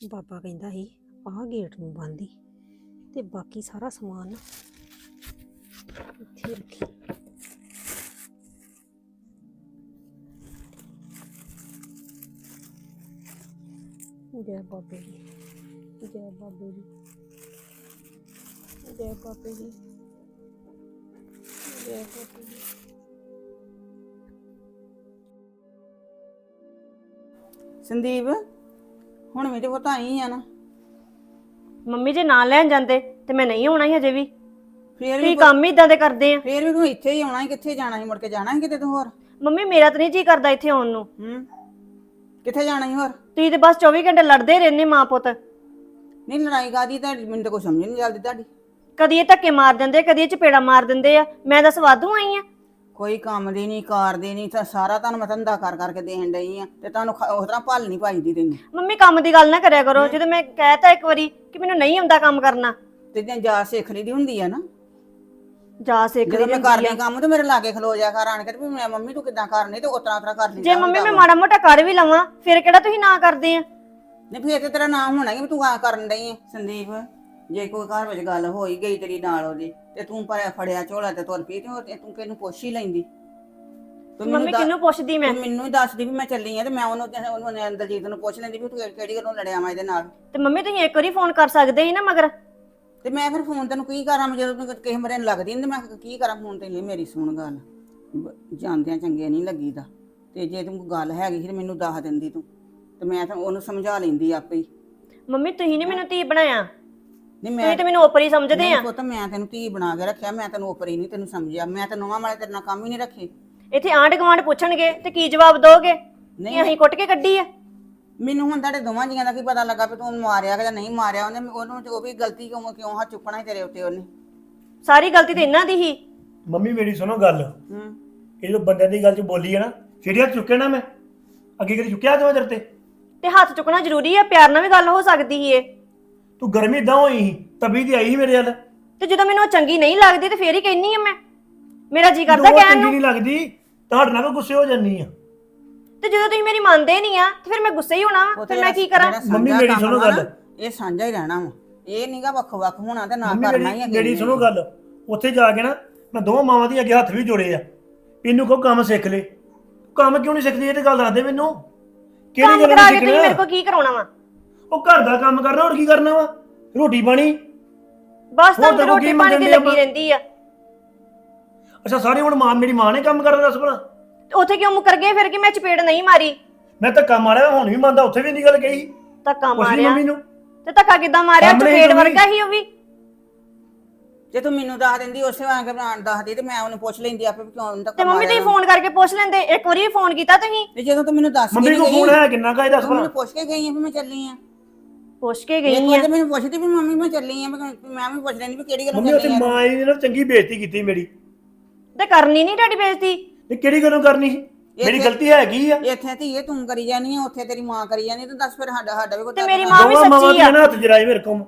ਬਾਬਾ ਕਹਿੰਦਾ ਸੀ, ਆਹ ਗੇਟ ਨੂੰ ਬੰਦੀ ਤੇ ਬਾਕੀ ਸਾਰਾ ਸਮਾਨ ਨਾ ਇੱਥੇ ਰੱਖੀ। ਜੈ ਬਾਬੇ ਜੀ ਜੈ ਬਾਬੇ ਜੀ ਜੈ ਬਾਬੇ ਜੀ ਜੈ ਬਾਬੇ ਦੀ। ਸੰਦੀਪ ਹੁਣ ਮੇਰੇ ਕੋਲ ਤਾਂ ਆਈ ਆ ਨਾ। ਮੰਮੀ ਜੇ ਨਾ ਲੈਣ ਜਾਂਦੇ ਤੇ ਮੈਂ ਨਹੀਂ ਆਉਣਾ ਹੀ ਹਜੇ ਵੀ। ਫੇਰ ਵੀ ਤੁਸੀਂ ਕੰਮ ਹੀ ਇਦਾਂ ਦੇ ਕਰਦੇ ਆ। ਫੇਰ ਵੀ ਤੂੰ ਇੱਥੇ ਹੀ ਆਉਣਾ ਸੀ ਕਿੱਥੇ ਜਾਣਾ ਸੀ ਮੁੜ ਕੇ ਜਾਣਾ ਸੀ ਕਿਤੇ ਤੂੰ ਹੋਰ? ਮੰਮੀ ਮੇਰਾ ਤਾਂ ਨਹੀਂ ਜੀ ਕਰਦਾ ਇੱਥੇ ਆਉਣ ਨੂੰ। ਹੂੰ ਕਿੱਥੇ ਜਾਣਾ ਸੀ ਹੋਰ? ਤੁਸੀਂ ਤੇ ਬਸ 24 ਘੰਟੇ ਲੜਦੇ ਰਹਿੰਦੇ ਮਾਂ ਪੁੱਤ। ਨਹੀਂ ਲੜਾਈ ਕਾਦੀ ਤੁਹਾਡੀ? ਮੈਨੂੰ ਤਾਂ ਸਮਝ ਨਹੀਂ ਚੱਲਦੀ ਤੁਹਾਡੀ। ਕਦੀ ਇਹ ਧੱਕੇ ਮਾਰ ਦਿੰਦੇ ਕਦੀ ਇਹ ਚਪੇੜਾ ਮਾਰ ਦਿੰਦੇ ਆ। ਮੈਂ ਦੱਸ ਵਾਧੂ ਆਈ ਆ। ਕੋਈ ਕੰਮ ਦੀ ਨਹੀਂ ਕਾਰ ਦੀ ਨਹੀਂ ਤਾਂ ਸਾਰਾ ਤੁਹਾਨੂੰ ਮੈਂ ਧੰਦਾ ਕਰ ਕਰਕੇ ਦੇਣ ਡਈ ਆ ਤੇ ਤੁਹਾਨੂੰ ਖ- ਉਸ ਤਰ੍ਹਾਂ ਭੱਲ ਨਹੀਂ ਪਾਈਦੀ ਤੈਨੂੰ। ਮੰਮੀ ਕੰਮ ਦੀ ਗੱਲ ਨਾ ਕਰਿਆ ਕਰੋ। ਜਦੋਂ ਮੈਂ ਕਹਿਤਾ ਇੱਕ ਵਾਰੀ ਕਿ ਮੈਨੂੰ ਨਹੀਂ ਆਉਂਦਾ ਕੰਮ ਕਰਨਾ। ਤੇ ਜੇ ਜਾ ਸਿੱਖ ਲਈ ਦੀ ਹੁੰਦੀ ਆ ਨਾ। ਜਾ ਸਿੱਖ ਜਦੋਂ ਲਈ ਮੈਂ ਕਰਨੀ ਕੰਮ ਤੇ ਮੇਰੇ ਲਾਗੇ ਖਲੋ ਜਾ ਕਰ ਆਣ ਕੇ ਤੇ ਵੀ ਮੈਂ ਮੰਮੀ ਤੂੰ ਕਿੱਦਾਂ ਕਰਨੀ ਤੇ ਉਸ ਤਰ੍ਹਾਂ ਤਰ੍ਹਾਂ ਕਰ ਲਈ ਜੇ ਮੰਮੀ ਮੈਂ ਮਾੜਾ ਮੋਟਾ ਕਰ ਵੀ ਲਵਾਂ ਫਿਰ ਕਿਹੜਾ ਤੁਸੀਂ ਨਾ ਕਰਦੇ ਆ? ਨਹੀਂ ਫੇਰ ਤੇ ਤੇਰਾ ਨਾਮ ਹੋਣਾ ਕਿ ਵੀ ਤੂੰ ਆ ਕਰਨ ਡਈ ਸੰਦੀਪ। ਜੇ ਕੋਈ ਘਰ ਵਿੱਚ ਗੱਲ ਹੋਈ ਗਈ ਤੇਰੀ ਨਾਲ ਉਹਦੀ। ਤੇ ਤੂੰ ਪਰ ਫੜਿਆ ਝੋਲਾ ਤੇ ਤੁਰ ਪਈ ਤੇ ਉਹ ਤੇ ਤੂੰ ਕਿਹਨੂੰ ਪੁੱਛ ਹੀ ਲੈਂਦੀ? ਤੂੰ ਮੈਨੂੰ ਮੰਮੀ ਦੱਸ- ਕਿਹਨੂੰ ਪੁੱਛਦੀ ਮੈਂ? ਤੂੰ ਮੈਨੂੰ ਹੀ ਦੱਸਦੀ ਵੀ ਮੈਂ ਚੱਲੀ ਆ ਤੇ ਮੈਂ ਉਹਨੂੰ ਉਹਨੂੰ ਨੇ ਦਲਜੀਤ ਨੂੰ ਪੁੱਛ ਲੈਂਦੀ ਵੀ ਤੂੰ ਕਿਹੜੀ ਗੱਲੋਂ ਲੜਿਆ ਮੈਂ ਇਹਦੇ ਨਾਲ। ਤੇ ਮੰਮੀ ਤੁਸੀਂ ਇੱਕ ਵਾਰੀ ਫੋਨ ਕਰ ਸਕਦੇ ਸੀ ਨਾ ਮਗਰ? ਤੇ ਮੈਂ ਫਿਰ ਫੋਨ ਤੈਨੂੰ ਕੀ ਕਰਾਂ ਮੈਂ ਜਦੋਂ ਕਿਸੇ ਮਰੇ ਨੂੰ ਲੱਗਦੀ ਨਹੀਂ ਤੇ ਮੈਂ ਕੀ ਕਰਾਂ ਫੋਨ ਤੇ ਲਈ ਮੇਰੀ ਸੁਣ ਗੱਲ। ਬ- ਜਾਂਦਿਆਂ ਚੰਗੇ ਨਹੀਂ ਲੱਗੀਦਾ। ਤੇ ਜੇ ਤੂੰ ਕੋਈ ਗੱਲ ਹੈਗੀ ਸੀ ਤੇ ਮੈਨੂੰ ਦੱਸ ਦਿੰਦੀ ਤੂੰ। ਤੇ ਮੈਂ ਤਾਂ ਉਹਨੂੰ ਸਮਝਾ ਲੈਂਦੀ ਆਪੇ ਹੀ। ਮੰਮੀ ਤੁਸੀਂ ਨੇ ਮੈਨੂੰ ਧੀ ਬਣਾਇਆ। ਨਹੀਂ ਮੈਂ ਤੁਸੀਂ ਤੇ ਮੈਨੂੰ ਓਪਰੀ ਸਮਝਦੇ ਨਹੀਂ ਆ। ਪੁੱਤ ਮੈਂ ਤੈਨੂੰ ਧੀ ਬਣਾ ਕੇ ਰੱਖਿਆ ਮੈਂ ਤੈਨੂੰ ਉਪਰੀ ਨਹੀਂ ਤੈਨੂੰ ਸਮਝਿਆ। ਮੈਂ ਤਾਂ ਨਵਾਂ ਵਾਲੇ ਤੇਰੇ ਨਾਲ ਕੰਮ ਹੀ ਨਹੀਂ ਰੱਖੇ। ਇੱਥੇ ਆਂਢ ਗੁਆਂਢ ਪੁੱਛਣਗੇ ਤੇ ਕੀ ਜਵਾਬ ਦੋਗੇ? ਨਹੀਂ। ਕਿ ਅਸੀਂ ਕੁੱਟ ਕੇ ਕੱਢੀ ਆ? ਮੈਨੂੰ ਹੁਣ ਤੁਹਾਡੇ ਦੋਵਾਂ ਜੀਆਂ ਦਾ ਕੀ ਪਤਾ ਲੱਗਾ ਵੀ ਤੂੰ ਉਹਨੂੰ ਮਾਰਿਆ ਕਿ ਜਾਂ ਨਹੀਂ ਮਾਰਿਆ ਉਹਨੇ ਉਹਨੂੰ ਉਹ ਵੀ ਗਲਤੀ ਕਿਉਂ ਕਿਉਂ ਹੱਥ ਚੁੱਕਣਾ ਸੀ ਤੇਰੇ ਉੱਤੇ ਉਹਨੇ? ਸਾਰੀ ਗਲਤੀ ਤੇ ਇਹਨਾਂ ਦੀ ਹੀ। ਮੰਮੀ ਮੇਰੀ ਸੁਣੋ ਗੱਲ। ਹੂੰ। ਇਹ ਜਦੋਂ ਬੰਦਿਆਂ ਦੀ ਗੱਲ ਚ ਬੋਲੀ ਹੈ ਨਾ ਹੱਥ ਚੁੱਕੇ ਨਾ ਮੈਂ ਅੱਗੇ ਕਦੀ ਚੁੱਕਿਆ ਤੂੰ ਤੇਰੇ ਤੇ? ਤੇ ਹੱਥ ਚੁੱਕਣਾ ਜ਼ਰੂਰੀ ਆ ਪਿਆਰ ਨਾਲ ਵੀ ਗੱਲ ਹੋ ਸਕਦੀ ਇਹ। ਤੂੰ ਗਰਮੀ ਇਦਾਂ ਹੋਈ ਸੀ ਤਬੀ ਤੇ ਆਈ ਸੀ ਮੇਰੇ ਵੱਲ। ਤੇ ਜਦੋਂ ਮੈਨੂੰ ਉਹ ਚੰਗੀ ਨਹੀਂ ਲੱਗਦੀ ਤੇ ਫੇਰ ਹੀ ਕਹਿਨੀ ਆ ਮੈਂ। ਮੇਰਾ ਜੀ ਕਰਦਾ ਕਹਿਣ ਚੰਗੀ ਨੂੰ। ਨਹੀਂ ਲੱਗਦੀ ਤੁਹਾਡੇ ਨਾਲ ਵੀ ਗੁੱਸੇ ਹੋ ਜਾਂਦੀ ਆ। ਤੇ ਜਦੋਂ ਤੁਸੀਂ ਮੇਰੀ ਮੰਨਦੇ ਨਹੀਂ ਆ ਤੇ ਫਿਰ ਮੈਂ ਗੁੱਸੇ ਹੀ ਹੋਣਾ ਵਾ ਫਿਰ ਮੈਂ ਕੀ ਕਰਾਂ? ਜਿਹੜਾ ਮੰਮੀ ਮੇਰੀ ਕੰਮ ਸੁਣੋ ਵਾ ਨਾ, ਗੱਲ। ਇਹ ਸਾਂਝਾ ਹੀ ਰਹਿਣਾ ਵਾ। ਇਹ ਨਹੀਂਗਾ ਵੱਖੋ ਵੱਖ ਹੋਣਾ ਤੇ ਨਾ ਮੰਮੀ ਕਰਨਾ ਹੀ ਮੇਰੀ ਅੱਗੇ ਮੇਰੀ ਸੁਣੋ ਗੱਲ। ਉੱਥੇ ਜਾ ਕੇ ਨਾ ਮੈਂ ਦੋਵਾਂ ਮਾਵਾਂ ਦੀ ਅੱਗੇ ਹੱਥ ਵੀ ਜੋੜੇ ਆ। ਵੀ ਇਹਨੂੰ ਕੋ ਕੰਮ ਸਿੱਖ ਲੈ। ਕੰਮ ਕਿਉਂ ਨਹੀਂ ਸਿੱਖਦੀ? ਇਹ ਤੇ ਗੱਲ ਦੱਸ ਦੇ ਮੈਨੂੰ। ਕਿਹੜੀ ਕੰਮ ਗੱਲ ਕਰਾ ਨਹੀਂ ਕੇ ਤੁਸੀਂ ਮੇਰੇ ਕੋਲ ਕੀ ਕਰਾਉਣਾ ਵਾ? ਉਹ ਘਰ ਦਾ ਕੰਮ ਕਰਨਾ ਹੋਰ ਕੀ ਕਰਨਾ ਵਾ? ਰੋਟੀ ਪਾਣੀ? ਬਸ ਹੋਰ ਤੈਨੂੰ ਰੋਟੀ ਪਾਣੀ ਦੀ ਮੰਗਣ ਲੱਗੀ ਰਹਿੰਦੀ ਆ। ਅੱਛਾ ਸਾਰੀ ਹੁਣ ਮਾਂ ਮੇਰੀ ਮਾਂ ਨੇ ਕੰਮ ਕਰਨਾ ਦੱਸ ਭਲਾ? ਤੇ ਉੱਥੇ ਕਿਉਂ ਮੁਕਰ ਗਏ? ਫਿਰ ਕਿ ਮੈਂ ਚਪੇੜ ਨਹੀਂ ਮਾਰੀ? ਮੈਂ ਧੱਕਾ ਮਾਰਿਆ ਹੁਣ ਵੀ ਮੰਨਦਾ ਉੱਥੇ ਵੀ ਨਹੀਂ ਗੱਲ ਕਹੀ। ਧੱਕਾ ਪੁੱਛ ਲਈ ਮਾਰਿਆ। ਮੰਮੀ ਨੂੰ। ਤੇ ਧੱਕਾ ਕਿੱਦਾਂ ਮਾਰਿਆ? ਸਾਹਮਣੇ ਚਪੇੜ ਵਰਗਾ ਹੀ ਉਹ ਵੀ। ਜੇ ਤੂੰ ਮੈਨੂੰ ਦੱਸ ਦਿੰਦੀ ਉਸੇ ਵਾਂਗ ਬਣਾਉਣ ਦੱਸਦੀ ਤੇ ਮੈਂ ਉਹਨੂੰ ਪੁੱਛ ਲੈਂਦੀ ਆਪੇ ਵੀ ਕਿਉਂ ਉਹਨੂੰ ਤੇ ਮੰਮੀ ਤੁਸੀਂ ਫੋਨ ਕਰਕੇ ਪੁੱਛ ਲੈਂਦੇ। ਇੱਕ ਵਾਰੀ ਫੋਨ ਕੀਤਾ ਤੁਸੀਂ? ਤੇ ਜਦੋਂ ਤੂੰ ਮੈਨੂੰ ਦੱਸ ਮੰਮੀ ਕੇ ਕੋ ਗਈ ਫੋਨ ਹੈ ਕਿੰਨਾ ਕਾ ਇਹ ਦੱਸ ਤੂੰ ਭਲਾ? ਮੈਨੂੰ ਪੁੱਛ ਕੇ ਗਈ ਆ ਵੀ ਮੈਂ ਚੱਲੀ ਆ। ਪੁੱਛ ਕੇ ਇੱਕ ਗਈ ਵਾਰ ਆ। ਤੇ ਮੈਨੂੰ ਪੁੱਛਦੀ ਵੀ ਮੰਮੀ ਮੈਂ ਚੱਲੀ ਆ ਮੈਂ ਵੀ ਪੁੱਛ ਲੈਂਦੀ ਵੀ ਕਿਹੜੀ ਗੱਲੋਂ ਮੰਮੀ ਉੱਥੇ ਚੱਲੀ ਆ। ਮਾਂ ਜੀ ਨੇ ਨਾ ਚੰਗੀ ਬੇਇੱਜ਼ਤੀ ਕੀਤੀ ਮੇਰੀ। ਤੇ ਕਰਨੀ ਨਹੀਂ ਤੁਹਾਡੀ ਬੇਇੱਜ਼ਤੀ? ਇਹ ਕਿਹੜੀ ਗੱਲੋਂ ਕਰਨੀ ਸੀ? ਮੇਰੀ ਗਲਤੀ ਹੈਗੀ ਆ। ਇੱਥੇ ਧੀਏ ਤੂੰ ਕਰੀ ਜਾਨੀ ਆ ਉੱਥੇ ਤੇਰੀ ਮਾਂ ਕਰੀ ਜਾਨੀ ਆ, ਤੇ ਦੱਸ ਫਿਰ ਸਾਡਾ ਸਾਡਾ ਵੀ ਕੋਈ ਤੇ ਮੇਰੀ ਮਾਂ ਵੀ ਦੋਵਾਂ ਮਾਵਾਂ ਸੱਚੀ ਆ। ਨਾ ਹੱਥ ਜਰਾਏ ਮੇਰੇ ਕੋਲ।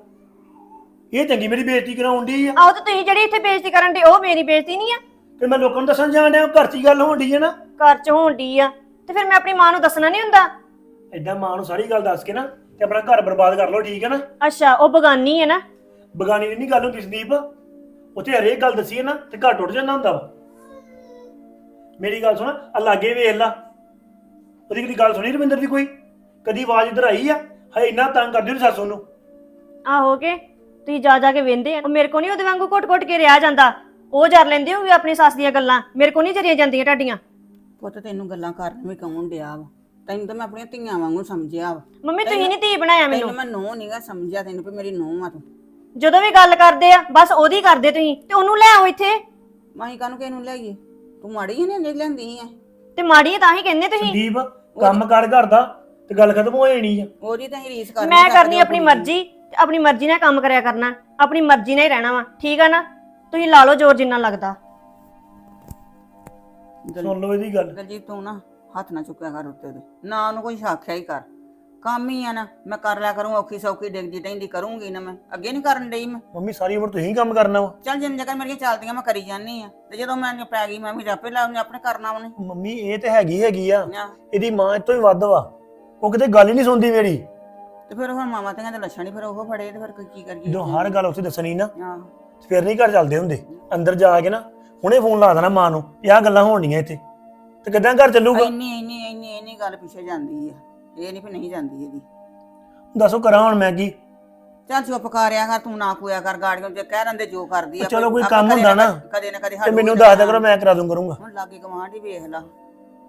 ਇਹ ਚੰਗੀ ਮੇਰੀ ਬੇਇੱਜ਼ਤੀ ਕਰਾਉਣ ਦੀ ਆ। ਆਓ ਤੇ ਤੁਸੀਂ ਜਿਹੜੀ ਇੱਥੇ ਬੇਇੱਜ਼ਤੀ ਕਰਨ ਦੇ ਉਹ ਮੇਰੀ ਬੇਇੱਜ਼ਤੀ ਨਹੀਂ ਆ। ਤੇ ਮੈਂ ਲੋਕਾਂ ਨੂੰ ਦੱਸਣ ਜਾਣ ਡਿਆ ਘਰ 'ਚ ਹੀ ਗੱਲ ਹੋਣ ਦੀ ਹੈ ਨਾ। ਘਰ ਚ ਹੋਣ ਡਈ ਆ। ਤੇ ਫਿਰ ਮੈਂ ਆਪਣੀ ਮਾਂ ਨੂੰ ਦੱਸਣਾ ਨਹੀਂ ਹੁੰਦਾ? ਏਦਾਂ ਮਾਂ ਨੂੰ ਸਾਰੀ ਗੱਲ ਦੱਸ ਕੇ ਨਾ ਤੇ ਆਪਣਾ ਘਰ ਬਰਬਾਦ ਕਰ ਲਓ ਠੀਕ ਹੈ ਨਾ? ਅੱਛਾ ਉਹ ਬਗਾਨੀ ਹੈ ਨਾ? ਬਗਾਨੀ ਦੀ ਨਹੀਂ ਗੱਲ ਹੁੰਦੀ ਸੰਦੀਪ। ਉੱਥੇ ਹਰੇਕ ਗੱਲ ਦੱਸੀ ਹੈ ਨਾ ਤੇ ਘਰ ਟੁੱਟ ਜਾਂਦਾ ਹੁੰਦਾ ਵਾ। ਮੇਰੀ ਗੱਲ ਸੁਣ ਆ ਲਾਗੇ ਵੇਖ ਲਾ। ਉਹਦੀ ਕਦੀ ਗੱਲ ਸੁਣੀ ਰਵਿੰਦਰ ਦੀ ਕੋਈ? ਕਦੀ ਆਵਾਜ਼ ਇੱਧਰ ਆਈ ਆ? ਹੈ ਇੰਨਾ ਤੰਗ ਕਰਦੀ ਉਹਦੀ ਸੱਸ ਉਹਨੂੰ। ਆਹੋ ਕੇ ਤੁਸੀਂ ਜਾ ਜਾ ਕੇ ਵੇਂਦੇ ਆ। ਉਹ ਮੇਰੇ ਕੋ ਨਹੀਂ ਉਹਦੇ ਵਾਂਗੂ ਘੁੱਟ-ਘੁੱਟ ਕੇ ਰਿਹਾ ਜਾਂਦਾ। ਉਹ ਜਰ ਲੈਂਦੇ ਹੋਗੇ ਆਪਣੀ ਸੱਸ ਦੀਆਂ ਗੱਲਾਂ। ਮੇਰੇ ਕੋ ਨਹੀਂ ਜਰੀਆਂ ਜਾਂਦੀਆਂ ਤੁਹਾਡੀਆਂ। ਪੁੱਤ ਤੈਨੂੰ ਗੱਲਾਂ ਕਰਨ ਵੀ ਕੌਣ ਡਿਆ ਵਾ? ਤੈਨੂੰ ਤਾਂ ਮੈਂ ਆਪਣੀਆਂ ਧੀਆਂ ਵਾਂਗੂ ਸਮਝਿਆ ਵਾ। ਮੰਮੀ ਤੁਸੀਂ ਨਹੀਂ ਧੀ ਬਣਾਇਆ ਮੈਨੂੰ। ਤੈਨੂੰ ਮੈਂ ਨੋ ਨਹੀਂਗਾ ਸਮਝਿਆ ਤੈਨੂੰ ਵੀ ਮੇਰੀ ਨੋ ਆ ਤੂੰ। ਜਦੋਂ ਵੀ ਗੱਲ ਕਰਦੇ ਆ ਬਸ ਉਹਦੀ ਕਰਦੇ ਤੁਸੀਂ ਤੇ ਉਹਨੂੰ ਲੈ ਆਓ ਇੱਥੇ। ਮਾਹੀ ਕਾਨੂੰ ਕਿਹਨੂੰ ਲੈ ਤੂੰ ਮਾੜੀ ਹੀ ਨੇ ਲੈਂਦੀ ਆ ਤੇ ਮਾੜੀ ਆ ਤਾਂ ਹੀ ਕਹਿੰਦੇ ਤੁਸੀਂ। ਸੰਦੀਪ ਕੰਮ ਕਰ ਘਰ ਦਾ ਤੇ ਗੱਲ ਖਤਮ ਹੋ ਜਾਣੀ ਆ। ਉਹਦੀ ਤਾਂ ਹੀ ਰੀਸ ਕਰਨੀ ਮੈਂ ਕਰਨੀ ਹੋ ਆਪਣੀ ਮਰਜ਼ੀ ਤੇ ਆਪਣੀ ਮਰਜ਼ੀ ਨਾਲ ਕੰਮ ਕਰਿਆ ਕਰਨਾ ਆਪਣੀ ਮਰਜ਼ੀ ਨਾਲ ਹੀ ਰਹਿਣਾ ਵਾ। ਠੀਕ ਆ ਨਾ? ਤੁਸੀਂ ਲਾ ਲਓ ਜ਼ੋਰ ਜਿੰਨਾ ਲੱਗਦਾ। ਸੁਣ ਲਓ ਇਹਦੀ ਗੱਲ। ਦਲਜੀਤ ਤੂੰ ਨਾ ਹੱਥ ਨਾ ਚੁੱਕਿਆ ਕਰ ਉੱਤੇ ਦੇ ਨਾ ਉਹਨੂੰ ਕੋਈ ਆਖਿਆ ਹੀ ਕਰ। ਕੰਮ ਹੀ ਆ ਨਾ ਮੈਂ ਕਰ ਲਿਆ ਕਰੂੰ ਔਖੀ ਸੌਖੀ ਡਿੱਗਦੀ ਟੈਂਦੀ ਕਰੂੰਗੀ ਨਾ ਮੈਂ। ਅੱਗੇ ਨਹੀਂ ਕਰਨ ਡਈ ਮੈਂ। ਮੰਮੀ ਸਾਰੀ ਉਮਰ ਤੁਸੀਂ ਕੰਮ ਕਰਨਾ ਵਾ। ਚੱਲ ਜਿੰਨ ਜਗ੍ਹਾ ਮੇਰੀਆਂ ਚੱਲਦੀਆਂ ਮੈਂ ਕਰੀ ਜਾਨੀ ਆ। ਤੇ ਜਦੋਂ ਮੈਂ ਪੈ ਗਈ ਮੈਂ ਵੀ ਆਪੇ ਲਾ ਉਹਨੇ ਆਪਣੇ ਕਰਨਾ ਉਹਨੇ। ਮੰਮੀ ਇਹ ਤੇ ਹੈਗੀ ਹੈਗੀ ਆ। ਇਹਦੀ ਮਾਂ ਇਹ ਤੋਂ ਹੀ ਵੱਧ ਵਾ। ਉਹ ਕਿਤੇ ਗੱਲ ਹੀ ਨਹੀਂ ਸੁਣਦੀ ਮੇਰੀ। ਤੇ ਫਿਰ ਹੁਣ ਮਾਵਾਂ ਧੀਆਂ ਦੇ ਲੱਛਣ ਹੀ ਫਿਰ ਉਹ ਫੜੇ ਤੇ ਫਿਰ ਕੀ ਕਰੀਏ? ਜਦੋਂ ਹਰ ਗੱਲ ਉੱਥੇ ਦੱਸਣੀ ਨਾ ਆਹ ਫਿਰ ਨਹੀਂ ਘਰ ਚੱਲਦੇ ਹੁੰਦੇ। ਅੰਦਰ ਜਾ ਕੇ ਨਾ ਹੁਣੇ ਫੋਨ ਲਾ ਦੇਣਾ ਮਾਂ ਨੂੰ ਵੀ ਆਹ ਗੱਲਾਂ ਹੋਣੀਆਂ ਇੱਥੇ। ਤੇ ਕਿੱਦਾਂ ਘਰ ਚੱਲੂਗਾ? ਇੰਨੀ ਇੰਨੀ ਇੰਨੀ ਇੰਨੀ ਗੱਲ ਪਿੱਛੇ ਜਾਂਦੀ ਆ। ਇਹ ਨਹੀਂ ਵੀ ਨਹੀਂ ਜਾਂਦੀ ਇਹਦੀ। ਦੱਸੋ ਕਰਾਂ ਹੁਣ ਮੈਂ ਕੀ? ਚੱਲ ਚੁੱਪ ਕਰਿਆ ਕਰ ਤੂੰ ਨਾ ਕੋਇਆ ਕਰ ਗਾੜੀਆਂ ਜੇ ਕਹਿ ਰੰਦੇ ਜੋ ਕਰਦੀ ਆ ਚਲੋ ਕੋਈ ਕੰਮ ਹੁੰਦਾ ਨਾ, ਕਦੇ ਨਾ ਕਦੇ ਤੇ ਮੈਨੂੰ ਦੱਸ ਦਿਆ ਕਰੋ ਮੈਂ ਕਰਾ ਦੂੰ ਕਰੂੰਗਾ ਹੁਣ ਲਾਗੇ ਗਵਾਂਢ ਵੇਖ ਲਾ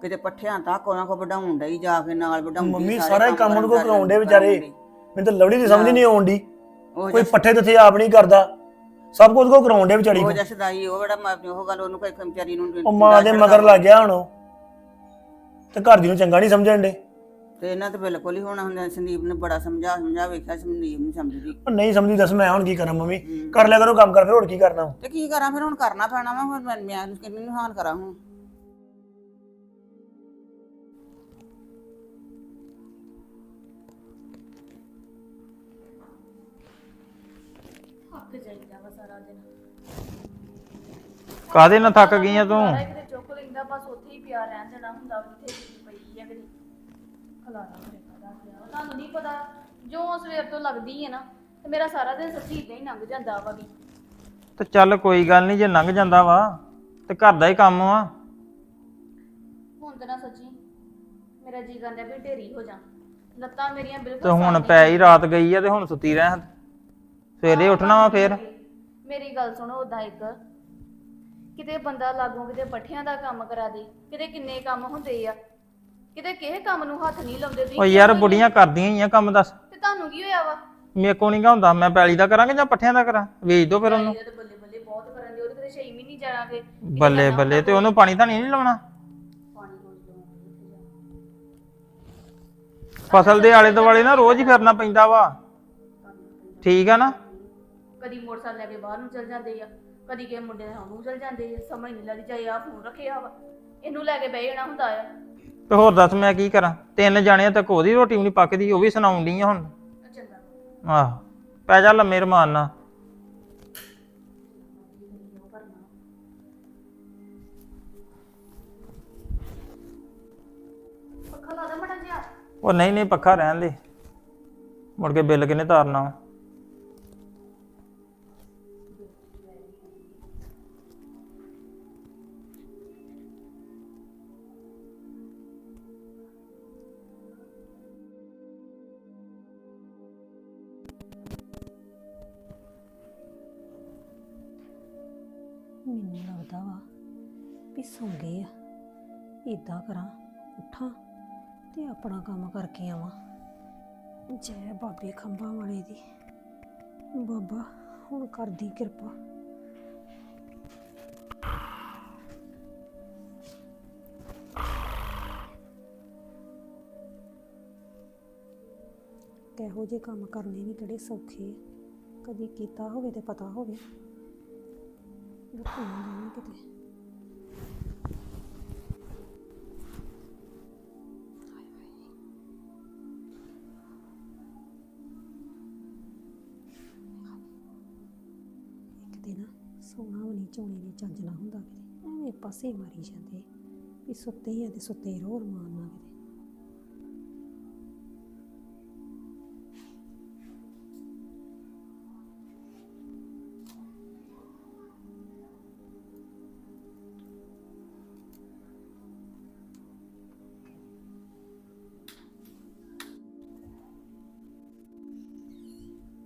ਕਿਤੇ ਪੱਠਿਆਂ ਤੱਕ ਉਹਨਾਂ ਕੋ ਵਡਾਉਣ ਡਈ ਜਾ ਕੇ ਨਾਲ ਵਡਾਉਂਦੀ ਮੰਮੀ ਸਾਰੇ ਹੀ ਕੰਮ ਉਹਨੂੰ ਕੋ ਕਰਾਉਂਦੇ ਕਰਨ ਵਿਚਾਰੇ। ਮੈਨੂੰ ਤਾਂ ਲਵੜੀ ਦੀ ਸਮਝ ਨਹੀਂ ਆਉਂਦੀ ਕੋਈ ਪੱਠੇ ਦਿੱਤੇ ਆਪ ਨਹੀਂ ਕਰਦਾ। ਸਭ ਕੁਝ ਕੋ ਕਰਾਉਂਦੇ ਵਿਚਾਰੀ ਉਹ ਜਸਦਾਈ ਉਹ ਬੜਾ ਉਹ ਗੱਲ ਉਹਨੂੰ ਕੋਈ ਵਿਚਾਰੀ ਨੂੰ ਉਹ ਮਾਂ ਦੇ ਮਗਰ ਲੱਗ ਗਿਆ ਹੁਣ ਉਹ। ਤੇ ਘਰ ਦੀ ਨੂੰ ਚੰਗਾ ਨਹੀਂ ਸਮਝਣ ਦੇ ਤੇ ਇਹਨਾਂ ਤੇ ਬਿਲਕੁਲ ਹੀ ਹੋਣਾ ਹੁੰਦਾ ਸੰਦੀਪ ਨੇ ਬੜਾ ਸਮਝਾ ਸਮਝਾ ਵੇਖਿਆ ਸੰਦੀਪ ਨਹੀਂ ਸਮਝਦੀ। ਉਹ ਨਹੀਂ ਸਮਝਦੀ ਦੱਸ ਮੈਂ ਹੁਣ ਕੀ ਕਰਾਂ ਮੰਮੀ? ਕਰ ਲਿਆ ਕਰੋ ਕੰਮ ਕਰ ਫਿਰ ਹੋਰ ਕੀ ਕਰਨਾ ਤੇ ਕੀ ਕਰਾਂ ਫਿਰ ਹੁਣ ਕਰਨਾ ਪੈਣਾ ਵਾ ਹੁਣ ਮੈਂ ਮੈਂ ਕਿੰਨੀ ਨੂੰ ਹਾਲ ਕਰਾਂ ਹੁਣ। ਕਾਦੇ ਨਾਲ ਥੱਕ ਗਈਆਂ ਤੂੰ? ਬਸ ਉੱਥੇ ਹੀ ਪਿਆ ਰਹਿਣ ਦੇਣਾ ਹੁੰਦਾ ਵਾ ਜਿੱਥੇ ਚੀਜ਼ ਪਈ ਆ ਕਦੀ ਖਲਾਰਾ ਮੇਰੇ ਪਤਾ ਪਿਆ ਤੁਹਾਨੂੰ ਨਹੀਂ ਪਤਾ ਜੋ ਸਵੇਰ ਤੋਂ ਲੱਗਦੀ ਹੈ ਨਾ ਤੇ ਮੇਰਾ ਸਾਰਾ ਦਿਨ ਸੱਚੀ ਇਦਾਂ ਹੀ ਲੰਘ ਜਾਂਦਾ ਵਾ ਵੀ। ਤੇ ਚੱਲ ਕੋਈ ਗੱਲ ਨਹੀਂ ਜੇ ਲੰਘ ਜਾਂਦਾ ਵਾ ਤੇ ਘਰ ਦਾ ਹੀ ਕੰਮ ਆ ਹੁਣ ਤਾਂ ਨਾ ਸੱਚੀ ਮੇਰਾ ਜੀ ਕਰਦਾ ਵੀ ਢੇਰੀ ਹੋ ਜਾ। ਲੱਤਾਂ ਮੇਰੀਆਂ ਬਿਲਕੁਲ ਤੇ ਹੁਣ ਸਾਫ਼ ਪੈ ਹੀ ਰਾਤ ਗਈ ਆ ਤੇ ਹੁਣ ਸੁੱਤੀ ਰਹਿ ਸਵੇਰੇ ਉੱਠਣਾ ਵਾ ਫੇਰ। ਮੇਰੀ ਗੱਲ ਸੁਣੋ ਉਦਾਂ ਇੱਕ ਕਿਤੇ ਬੰਦਾ ਲਾਗੋਂ ਕਿਤੇ ਪੱਠਿਆਂ ਦਾ ਕੰਮ ਕਰਾ ਦੇ ਕਿਤੇ ਕਿੰਨੇ ਕੰਮ ਹੁੰਦੇ ਆ। ਕਿਤੇ ਕਿਸੇ ਕੰਮ ਨੂੰ ਹੱਥ ਨਹੀਂ ਲਾਉਂਦੇ ਤੁਸੀਂ ਓ ਯਾਰ ਬੁੜੀਆਂ ਕਰਦੀਆਂ ਹੀ ਆ ਕੰਮ ਦੱਸ। ਤੇ ਤੁਹਾਨੂੰ ਕੀ ਹੋਇਆ ਵਾ? ਮੇਰੇ ਕੋ ਨਹੀਂ ਹੁੰਦਾ ਮੈਂ ਪੈਲੀ ਦਾ ਕਰਾਂਗੇ ਜਾਂ ਪੱਠਿਆਂ ਦਾ ਕਰਾਂ? ਵੇਚ ਦੋ ਫਿਰ ਉਹਨੂੰ। ਇਹਦੇ ਤੇ ਬੱਲੇ ਬੱਲੇ ਬਹੁਤ ਕਰਨ ਦੇ ਉਹਦੇ ਕਿਤੇ 6 ਮਹੀਨੇ ਜਾਣਾ ਫੇ ਬੱਲੇ ਬੱਲੇ ਤੇ ਉਹਨੂੰ ਪਾਣੀ ਤਾਂ ਨਹੀਂ ਲਾਉਣਾ? ਪਾਣੀ ਰੋਜ਼ ਲਾਉਣਾ ਫਸਲ ਦੇ ਆਲੇ ਦੁਆਲੇ ਨਾ ਰੋਜ਼ ਹੀ ਫਿਰਨਾ ਪੈਂਦਾ ਵਾ। ਠੀਕ ਆ ਨਾ? ਕਦੀ ਮੋਟਰਸਾਈਕਲ ਲੈ ਕੇ ਬਾਹਰ ਨੂੰ ਚਲ ਜਾਂਦੇ ਆ। ਕਦੀ ਕਿਸੇ ਮੁੰਡੇ ਦੇ ਨੂੰ ਚਲ ਜਾਂਦੇ ਆ ਸਮਝ ਨਹੀਂ ਲੱਗਦੀ ਚਾਹੇ ਆ ਫੋਨ ਰੱਖਿਆ ਵਾ। ਇਹਨੂੰ ਲੈ ਕੇ ਬਹਿ ਜਾਣਾ ਹੁੰਦਾ ਆ। ਤੇ ਹੋਰ ਦੱਸ ਮੈਂ ਕੀ ਕਰਾਂ? ਤਿੰਨ ਜਾਣਿਆਂ ਤੱਕ ਉਹਦੀ ਰੋਟੀ ਵੀ ਨਹੀਂ ਪੱਕਦੀ ਉਹ ਵੀ ਸੁਣਾਉਣ ਡਈ ਆ ਹੁਣ। ਚੰਗਾ। ਆਹ ਪੈ ਜਾ ਲੰਮੇ ਰਮਾਨ ਨਾਲ। ਪੱਖਾ ਲਾ ਦੇ ਮੜਾ ਜਿਹਾ। ਉਹ ਨਹੀਂ ਨਹੀਂ ਪੱਖਾ ਰਹਿਣ ਦੇ। ਮੁੜ ਕੇ ਬਿੱਲ ਕਿਨੇ ਤਾਰਨਾ ਵਾ? ਸੌਂ ਗਏ ਆ। ਇਦਾਂ ਕਰਾਂ, ਉੱਠਾਂ ਤੇ ਆਪਣਾ ਕੰਮ ਕਰਕੇ ਆਵਾਂ। ਜੈ ਬਾਬੇ ਖੰਭਾਂ ਵਾਲੇ ਦੀ। ਬਾਬਾ, ਹੁਣ ਕਰਦੀ ਕਿਰਪਾ। ਕਿਹੋ ਜਿਹੇ ਕੰਮ ਕਰਨੇ ਵੀ ਕਿਹੜੇ ਸੌਖੇ ਆ। ਕਦੀ ਕੀਤਾ ਹੋਵੇ ਤੇ ਪਤਾ ਹੋਵੇ। ਰੱਖਣਾ ਜਾਣਾ ਕਿਤੇ। ਇੱਕ ਦਿਨ ਸੋਨਾ ਵੀ ਨਹੀਂ ਝੋਨੇ ਨੇ ਚੱਜ ਹੁੰਦਾ ਕਿਤੇ। ਐਵੇਂ ਪਾਸੇ ਮਾਰੀ ਜਾਂਦੇ। ਵੀ ਸੁੱਤੇ ਹੀ ਆ ਤੇ ਸੁੱਤੇ ਰਹੋ ਰਮਾਨ ਕਿਤੇ।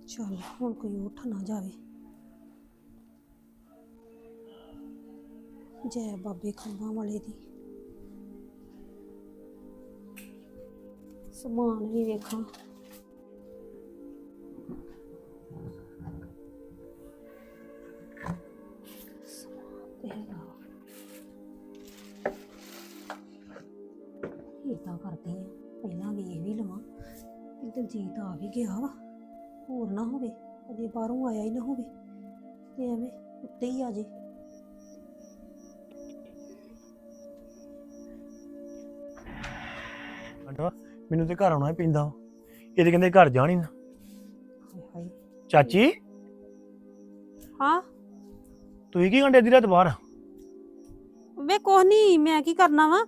ਚੱਲ, ਹੁਣ ਕੋਈ ਉੱਠ ਨਾ ਜਾਵੇ। ਜੈ ਬਾਬੇ ਖੰਭਾਂ ਵਾਲੇ ਦੀ। ਸਮਾਨ ਵੀ ਵੇਖਾਂ। ਸਮਾਨ ਤੇ ਹੈਗਾ ਇਦਾਂ ਕਰਦੀ ਆ। ਪਹਿਲਾਂ ਵੇਖ ਵੀ ਲਵਾਂ। ਕਿ ਦਲਜੀਤ ਆ ਵੀ ਗਿਆ ਵਾ। ਹੋਰ ਨਾ ਹੋਵੇ। ਅਜੇ ਬਾਹਰੋਂ ਆਇਆ ਹੀ ਨਾ ਹੋਵੇ। ਤੇ ਐਵੇਂ ਉੱਤੇ ਹੀ ਆ ਜੇ। ਆਂਟਾ ਮੈਨੂੰ ਤੇ ਘਰ ਆਉਣਾ ਹੀ ਪੈਂਦਾ ਵਾ। ਇਹ ਤੇ ਕਹਿੰਦੇ ਘਰ ਜਾਣ ਹੀ ਨਾ। ਹਾਏ। ਚਾਚੀ? ਹਾਂ? ਤੁਸੀਂ ਕੀ ਘੰਟੇ ਦੀ ਰਾਤ ਬਾਹਰ? ਵੇ ਕੁਛ ਨਹੀਂ ਮੈਂ ਕੀ ਕਰਨਾ ਵਾ?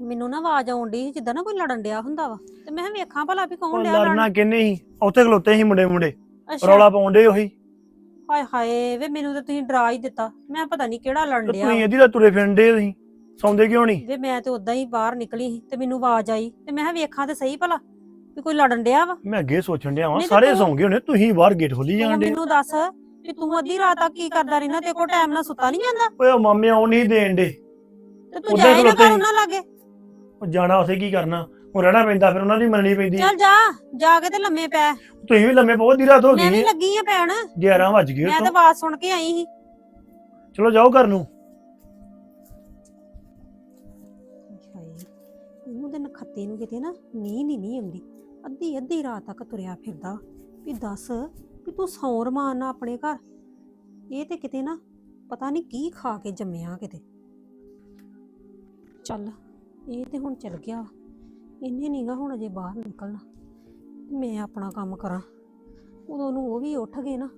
ਮੈਨੂੰ ਨਾ ਆਵਾਜ਼ ਆਉਣ ਡਈ ਸੀ ਜਿੱਦਾਂ ਨਾ ਕੋਈ ਲੜਨ ਡਿਆ ਹੁੰਦਾ ਵਾ। ਤੇ ਮੈਂ ਕਿਹਾ ਵੇਖਾਂ ਭਲਾ ਵੀ ਕੌਣ ਡਿਆ ਲੜਨਾ ਲੜਨ। ਕਿੰਨੇ ਸੀ? ਉੱਥੇ ਖਲੋਤੇ ਸੀ ਮੁੰਡੇ ਮੁੰਡੇ। ਅੱਛਾ। ਰੌਲਾ ਪਾਉਂਦੇ ਉਹੀ। ਹਾਏ ਹਾਏ ਵੇ ਮੈਨੂੰ ਤਾਂ ਤੁਸੀਂ ਡਰਾ ਹੀ ਦਿੱਤਾ। ਮੈਂ ਪਤਾ ਨਹੀਂ ਕਿਹੜਾ ਲੜਨ ਤੇ ਡਿਆ ਤੁਸੀਂ ਇਹਦੀ ਤਾਂ ਤੁਰੇ ਫਿਰਦੇ ਤੁਸੀਂ। ਸੌਂਦੇ ਕਿਉਂ ਨਹੀਂ? ਵੇ ਮੈਂ ਤੇ ਉਦਾਂ ਹੀ ਬਾਹਰ ਨਿਕਲੀ ਸੀ ਤੇ ਮੈਨੂੰ ਆਵਾਜ਼ ਆਈ ਤੇ ਮੈਂ ਕਿਹਾ ਵੇਖਾਂ ਤੇ ਸਹੀ ਭਲਾ ਵੀ ਕੋਈ ਲੜਨ ਡਿਆ ਵਾ। ਮੈਂ ਅੱਗੇ ਸੋਚਣ ਡਿਆ ਵਾਂ ਨਹੀਂ ਤੇ ਸਾਰੇ ਤੂੰ- ਸੌਂ ਗਏ ਹੋਣੇ ਤੁਸੀਂ ਬਾਹਰ ਗੇਟ ਖੋਲੀ ਤੂੰ ਜਾਂਦੇ ਮੈਨੂੰ ਦੱਸ ਵੀ ਤੂੰ ਅੱਧੀ ਰਾਤ ਤੱਕ ਕੀ ਕਰਦਾ ਰਹਿਣਾ ਤੇ ਕੋ ਟਾਈਮ ਨਾਲ ਸੁੱਤਾ ਨਹੀਂ ਜਾਂਦਾ। ਓਏ ਉਹ ਮਾਮੇ ਆਉਣ ਨਹੀਂ ਦੇਣ ਦੇ। ਤੇ ਤੂੰ ਉੱਦਾਂ ਜਾਏ ਨਾ ਖਲੋਤੇ। ਉਹਨਾਂ ਲਾਗੇ? ਉਹ ਜਾਣਾ ਉਸੇ ਕੀ ਕਰਨਾ? ਉਹ ਰਹਿਣਾ ਪੈਂਦਾ ਫਿਰ ਉਹਨਾਂ ਦੀ ਮੰਨਣੀ ਪੈਂਦੀ। ਚੱਲ ਜਾ ਜਾ ਕੇ ਤੇ ਲੰਮੇ ਪੈ। ਤੁਸੀਂ ਵੀ ਲੰਮੇ ਬਹੁਤ ਦੀ ਰਾਤ ਹੋ ਮੈਂ ਵੀ ਲੱਗੀ ਆ ਪੈਣ 11 ਵੱਜ ਗਏ ਮੈਂ ਤਾਂ ਉੱਤੋਂ। ਆਵਾਜ਼ ਸੁਣ ਕੇ ਆਈ ਸੀ। ਚਲੋ ਜਾਓ ਘਰ ਨੂੰ। ਉਹਨੂੰ ਦੇ ਨਖੱਤੇ ਨੂੰ ਕਿਤੇ ਨਾ ਨੀਂਦ ਹੀ ਨਹੀਂ ਆਉਂਦੀ। ਅੱਧੀ ਅੱਧੀ ਰਾਤ ਤੱਕ ਤੁਰਿਆ ਫਿਰਦਾ। ਵੀ ਦੱਸ ਵੀ ਤੂੰ ਸੌਂ ਰਮਾਨ ਨਾ ਆਪਣੇ ਘਰ। ਇਹ ਤੇ ਕਿਤੇ ਨਾ ਪਤਾ ਨਹੀਂ ਕੀ ਖਾ ਕੇ ਜੰਮਿਆ ਕਿਤੇ। ਚੱਲ, ਇਹ ਤੇ ਹੁਣ ਚਲ ਗਿਆ। ਇਹਨੇ ਨਹੀਂਗਾ ਹੁਣ ਅਜੇ ਬਾਹਰ ਨਿਕਲਣਾ। ਮੈਂ ਆਪਣਾ ਕੰਮ ਕਰਾਂ। ਉਦੋਂ ਨੂੰ ਉਹ ਵੀ ਉੱਠ ਗਏ ਨਾ।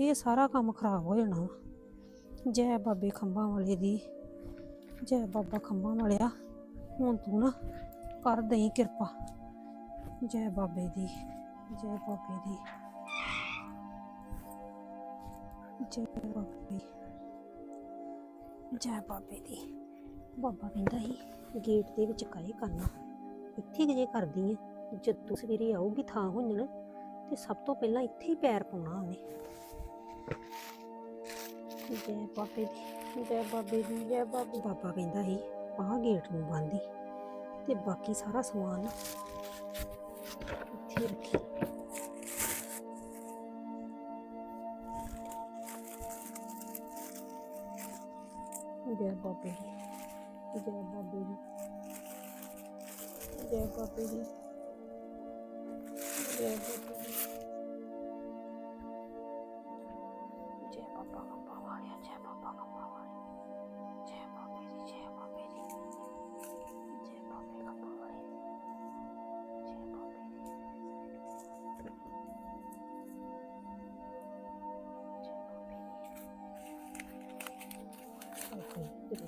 ਇਹ ਸਾਰਾ ਕੰਮ ਖਰਾਬ ਹੋ ਜਾਣਾ ਵਾ। ਜੈ ਬਾਬੇ ਖੰਭਾਂ ਵਾਲੇ ਦੀ। ਜੈ ਬਾਬਾ ਖੰਭਾਂ ਵਾਲਿਆ। ਹੁਣ ਤੂੰ ਨਾ ਕਰ ਦਈ ਕਿਰਪਾ। ਜੈ ਬਾਬੇ ਦੀ, ਜੈ ਬਾਬੇ ਦੀ। ਜੈ ਬਾਬੇ ਜੈ ਬਾਬੇ ਦੀ। ਬਾਬਾ ਕਹਿੰਦਾ ਸੀ, ਗੇਟ ਦੇ ਵਿੱਚ ਕਾਹੇ ਕਰਨਾ? ਇੱਥੇ ਕਿ ਜੇ ਕਰਦੀ ਹੈ ਜਦੋਂ ਸਵੇਰੇ ਆਊਗੀ ਥਾਂ ਹੁੰਜਣ ਤੇ ਸਭ ਤੋਂ ਪਹਿਲਾਂ ਇੱਥੇ ਹੀ ਪੈਰ ਪਾਉਣਾ ਉਹਨੇ। ਜੈ ਬਾਬੇ ਦੀ, ਜੈ ਬਾਬੇ ਦੀ, ਜੈ ਬਾਬੇ ਬਾਬਾ ਕਹਿੰਦਾ ਸੀ ਆਹ ਗੇਟ ਨੂੰ ਬੰਦੀ ਤੇ ਬਾਕੀ ਸਾਰਾ ਸਮਾਨ ਇੱਥੇ ਰੱਖੀ। ਜੈ ਬਾਬੇ ਦੀ, ਜੈ ਬਾਬੇ ਦੀ, ਜੈ ਬਾਬੇ ਦੀ।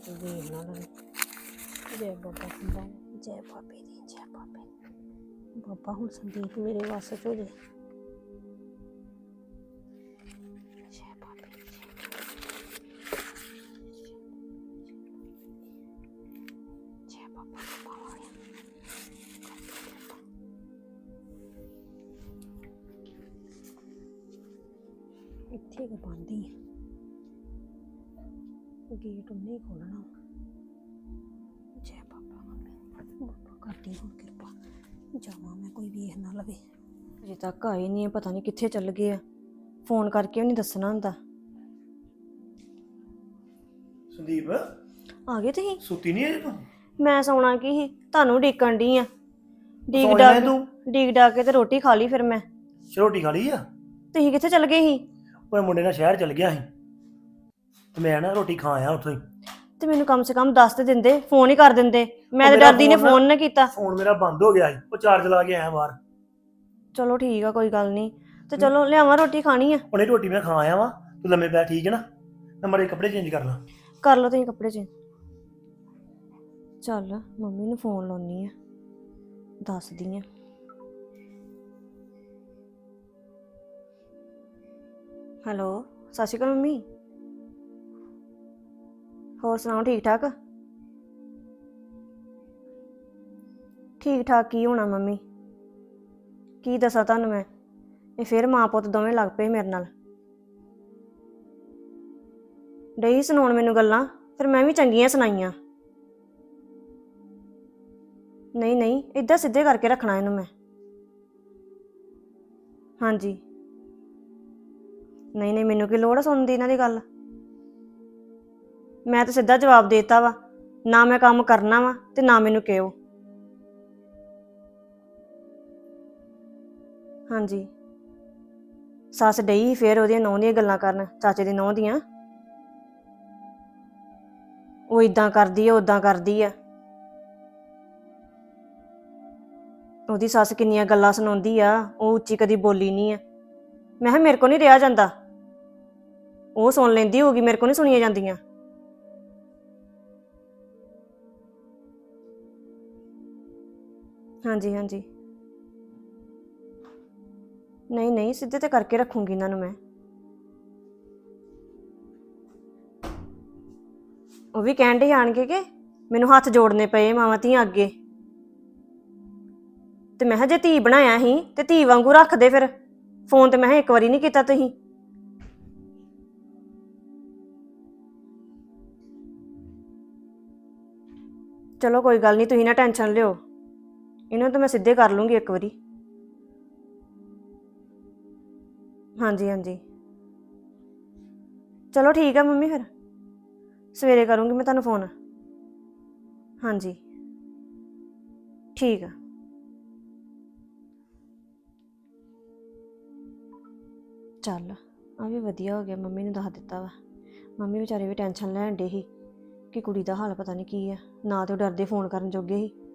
ਜੈ ਬਾਬੇ ਦੀ ਜੈ ਬਾਬਾ ਕੰਪਾ ਜੈ ਬਾਬੇ ਦੀ ਜੈ ਬਾਬੇ ਦੀ। ਬਾਬਾ ਹੁਣ ਸੰਦੀਪ ਮੇਰੇ ਵਾਸਤੇ ਹੋ ਜੇ ਜਾਵਾਂ ਮੈਂ ਕੋਈ ਵੇਖ ਨਾ ਲਵੇ। ਅਜੇ ਤੱਕ ਆਏ ਨਹੀਂ ਪਤਾ ਨਹੀਂ ਕਿੱਥੇ ਚੱਲ ਗਏ ਆ। ਫੋਨ ਕਰਕੇ ਵੀ ਨਹੀਂ ਦੱਸਣਾ ਹੁੰਦਾ। ਸੰਦੀਪ? ਆ ਗਏ ਤੁਸੀਂ? ਸੁੱਤੀ ਨਹੀਂ ਅਜੇ ਤੂੰ? ਮੈਂ ਸੌਣਾ ਕੀ ਸੀ? ਤੁਹਾਨੂੰ ਡੀਕਣ ਡਈ ਆ। ਡੀਕ ਡਾ ਤੂੰ? ਡੀਕ ਡਾ ਕੇ ਤੇ ਰੋਟੀ ਖਾ ਲਈ ਫਿਰ ਮੈਂ। ਰੋਟੀ ਖਾ ਲਈ ਆ? ਤੁਸੀਂ ਕਿੱਥੇ ਚੱਲ ਗਏ ਸੀ? ਓਏ ਮੁੰਡੇ ਨਾਲ ਸ਼ਹਿਰ ਚਲ ਗਿਆ ਸੀ। ਤੇ ਮੈਂ ਨਾ ਰੋਟੀ ਖਾ ਆਇਆ ਉੱਥੋਂ ਹੀ। ਤੇ ਮੈਨੂੰ ਕਮ ਸੇ ਕਮ ਦੱਸ ਤੇ ਦਿੰਦੇ ਫੋਨ ਹੀ ਕਰ ਦਿੰਦੇ। ਮੈਂ ਤੇ ਮੇਰਾ ਡਰਦੀ ਨੇ phone ਨਾ- ਫੋਨ ਨਾ ਕੀਤਾ। ਫੋਨ ਮੇਰਾ ਬੰਦ ਹੋ ਗਿਆ ਸੀ ਉਹ ਚਾਰਜ ਲਾ ਕੇ ਆਇਆ ਬਾਹਰ। ਚਲੋ ਠੀਕ ਆ ਕੋਈ ਗੱਲ ਨਹੀਂ ਤੇ ਚਲੋ ਲਿਆਵਾਂ ਰੋਟੀ ਖਾਣੀ ਆ? ਉਹਨੇ ਰੋਟੀ ਮੈਂ ਖਾ ਆਇਆ ਵਾਂ ਤੂੰ ਲੰਮੇ ਪੈ ਠੀਕ ਹੈ ਨਾ? ਮੈਂ ਮਾੜੇ ਕੱਪੜੇ ਚੇਂਜ ਕਰ ਲਾਂ। ਕਰ ਲਓ ਤੁਸੀਂ ਕੱਪੜੇ ਚੇਂਜ ਚੱਲ ਮੰਮੀ ਨੂੰ ਫੋਨ ਲਾਉਣੀ ਆ। ਦੱਸਦੀ ਆ। ਹੈਲੋ ਸਤਿ ਸ਼੍ਰੀ ਅਕਾਲ ਮੰਮੀ। ਹੋਰ ਸੁਣਾਓ, ਠੀਕ ਠਾਕ? ਠੀਕ ਠਾਕ, ਕੀ ਹੋਣਾ ਮੰਮੀ? ਕੀ ਦੱਸਾਂ ਤੁਹਾਨੂੰ ਮੈਂ? ਇਹ ਫਿਰ ਮਾਂ ਪੁੱਤ ਦੋਵੇਂ ਲੱਗ ਪਏ ਮੇਰੇ ਨਾਲ। ਡਈ ਸੁਣਾਉਣ ਮੈਨੂੰ ਗੱਲਾਂ, ਫਿਰ ਮੈਂ ਵੀ ਚੰਗੀਆਂ ਸੁਣਾਈਆਂ। ਨਹੀਂ ਨਹੀਂ ਇੱਦਾਂ ਸਿੱਧੇ ਕਰਕੇ ਰੱਖਣਾ ਇਹਨੂੰ ਮੈਂ। ਹਾਂਜੀ। ਨਹੀਂ ਨਹੀਂ, ਮੈਨੂੰ ਕੀ ਲੋੜ ਆ ਸੁਣਨ ਦੀ ਇਹਨਾਂ ਦੀ ਗੱਲ? ਮੈਂ ਤਾਂ ਸਿੱਧਾ ਜਵਾਬ ਦੇਤਾ ਵਾ। ਨਾ ਮੈਂ ਕੰਮ ਕਰਨਾ ਵਾ ਤੇ ਨਾ ਮੈਨੂੰ ਕਿਹੋ। ਹਾਂਜੀ। ਸੱਸ ਡਈ ਫੇਰ ਉਹਦੀਆਂ ਨੌਂ ਦੀਆਂ ਗੱਲਾਂ ਕਰਨ, ਚਾਚੇ ਦੀ ਨੌਂ ਦੀਆਂ। ਉਹ ਇਦਾਂ ਕਰਦੀ ਆ ਉਦਾਂ ਕਰਦੀ ਆ। ਉਹਦੀ ਸੱਸ ਕਿੰਨੀਆਂ ਗੱਲਾਂ ਸੁਣਾਉਂਦੀ ਆ, ਉਹ ਉੱਚੀ ਕਦੀ ਬੋਲੀ ਨਹੀਂ ਆ। ਮੈਂ ਕਿਹਾ, ਮੇਰੇ ਕੋ ਨਹੀਂ ਰਿਹਾ ਜਾਂਦਾ। ਉਹ ਸੁਣ ਲੈਂਦੀ ਹੋਊਗੀ, ਮੇਰੇ ਕੋ ਨਹੀਂ ਸੁਣੀਆਂ ਜਾਂਦੀਆਂ। ਹਾਂਜੀ ਹਾਂਜੀ। ਨਹੀਂ ਨਹੀਂ, ਸਿੱਧੇ ਤੇ ਕਰਕੇ ਰੱਖੂੰਗੀ ਇਹਨਾਂ ਨੂੰ ਮੈਂ। ਉਹ ਵੀ ਕਹਿਣ ਦੇ ਆਣਗੇ ਕਿ ਮੈਨੂੰ ਹੱਥ ਜੋੜਨੇ ਪਏ ਮਾਵਾਂ ਧੀਆਂ ਅੱਗੇ। ਤੇ ਮੈਂ ਕਿਹਾ ਜੇ ਧੀ ਬਣਾਇਆ ਸੀ, ਤੇ ਧੀ ਵਾਂਗੂ ਰੱਖਦੇ ਫਿਰ। ਫੋਨ ਤੇ ਮੈਂ ਕਿਹਾ ਇੱਕ ਵਾਰੀ ਨਹੀਂ ਕੀਤਾ ਤੁਸੀਂ। ਚਲੋ ਕੋਈ ਗੱਲ ਨਹੀਂ, ਤੁਸੀਂ ਨਾ ਟੈਨਸ਼ਨ ਲਿਓ। ਇਹਨੂੰ ਤਾਂ ਮੈਂ ਸਿੱਧੇ ਕਰ ਲੂੰਗੀ ਇੱਕ ਵਾਰੀ। ਹਾਂਜੀ ਹਾਂਜੀ। ਚਲੋ ਠੀਕ ਆ ਮੰਮੀ ਫਿਰ। ਸਵੇਰੇ ਕਰੂੰਗੀ ਮੈਂ ਤੁਹਾਨੂੰ ਫੋਨ। ਹਾਂਜੀ। ਠੀਕ ਆ। ਚੱਲ, ਆ ਵੀ ਵਧੀਆ ਹੋ ਗਿਆ, ਮੰਮੀ ਨੂੰ ਦੱਸ ਦਿੱਤਾ ਵਾ। ਮੰਮੀ ਵਿਚਾਰੇ ਵੀ ਟੈਨਸ਼ਨ ਲੈਣ ਡੇ ਸੀ ਕਿ ਕੁੜੀ ਦਾ ਹਾਲ ਪਤਾ ਨਹੀਂ ਕੀ ਆ। ਨਾ ਤੇ ਉਹ ਡਰਦੇ ਫੋਨ ਕਰਨ ਜੋਗੇ ਸੀ।